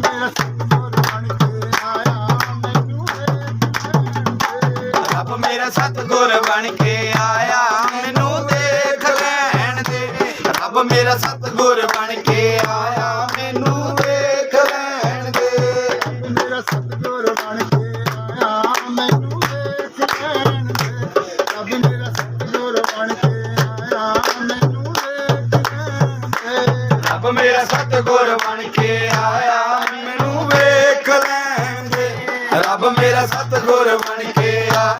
ਮੇਰਾ ਸਤਿਗੁਰ ਬਣ ਕੇ ਆਇਆ ਮੈਨੂੰ ਦੇਖ ਰੱਬ ਮੇਰਾ ਸਤਿਗੁਰ ਬਣ ਕੇ ਆਇਆ ਮੈਨੂੰ ਦੇਖ ਲੈਣ ਦੇ ਰੱਬ ਮੇਰਾ ਸਤਿਗੁਰ ਬਣ ਕੇ ਆਇਆ ਮੈਨੂੰ ਦੇਖ ਲੈਣ ਦੇ ਮੇਰਾ ਸਤਿਗੁਰ ਬਣ ਕੇ ਆਇਆ, ਮੈਨੂੰ ਦੇਖ ਲੈਣ ਦੇ। ਰੱਬ ਮੇਰਾ ਸਤਿਗੁਰ ਬਣ ਕੇ ਆਇਆ, ਮੈਨੂੰ ਦੇਖ ਲੈਣ ਦੇ। ਰੱਬ ਮੇਰਾ ਸਤਿਗੁਰ ਬਣ ਕੇ ਆਇਆ। குருவனுக்கே